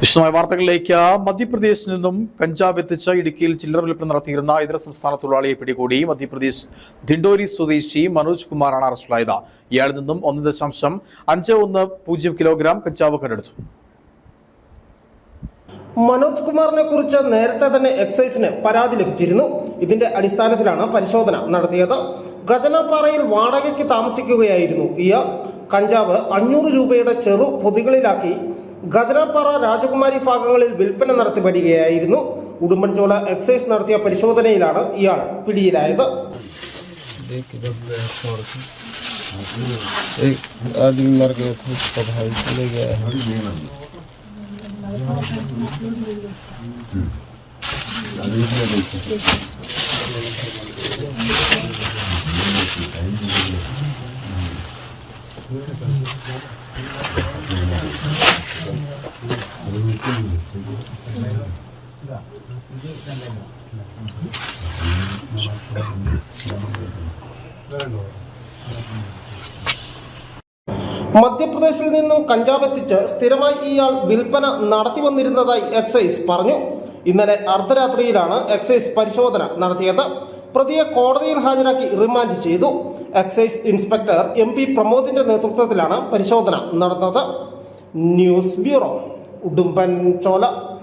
വിശദമായ വാർത്തകളിലേക്ക് മധ്യപ്രദേശിൽ നിന്നും പഞ്ചാബ് എത്തിച്ച ഇടുക്കിയിൽ ചില്ലറ വിൽപ്പന നടത്തിയിരുന്ന ഇതര സംസ്ഥാന തൊഴിലാളിയെ പിടികൂടി മധ്യപ്രദേശ് ധിണ്ടോരി സ്വദേശി മനോജ് കുമാറാണ് അറസ്റ്റിലായത്. ഇയാളിൽ നിന്നും ഒന്ന് ദശാംശം അഞ്ച് ഒന്ന് പൂജ്യം കിലോഗ്രാം കഞ്ചാവ് കണ്ടെടുത്തു. മനോജ് കുമാറിനെ കുറിച്ച് നേരത്തെ തന്നെ എക്സൈസിന് പരാതി ലഭിച്ചിരുന്നു. ഇതിന്റെ അടിസ്ഥാനത്തിലാണ് പരിശോധന നടത്തിയത്. ഗജനപ്പാറയിൽ വാടകയ്ക്ക് താമസിക്കുകയായിരുന്നു ഇയാൾ. കഞ്ചാവ് അഞ്ഞൂറ് രൂപയുടെ ചെറു പൊതികളിലാക്കി ഗജനപ്പാറ രാജകുമാരി ഭാഗങ്ങളിൽ വിൽപ്പന നടത്തി വരികയായിരുന്നു ഉടുമ്പൻചോല എക്സൈസ് നടത്തിയ പരിശോധനയിലാണ് ഇയാൾ പിടിയിലായത് एक इधर गया छोड़ के एक आदमी मर गया था उसका भाई चले गया है മധ്യപ്രദേശിൽ നിന്നും കഞ്ചാവ് എത്തിച്ച് സ്ഥിരമായി ഇയാൾ വിൽപ്പന നടത്തി വന്നിരുന്നതായി എക്സൈസ് പറഞ്ഞു. ഇന്നലെ അർദ്ധരാത്രിയിലാണ് എക്സൈസ് പരിശോധന നടത്തിയത്. പ്രതിയെ കോടതിയിൽ ഹാജരാക്കി റിമാൻഡ് ചെയ്തു. എക്സൈസ് ഇൻസ്പെക്ടർ എം പി പ്രമോദിന്റെ നേതൃത്വത്തിലാണ് പരിശോധന നടന്നത്. News bureau. udumpan colak.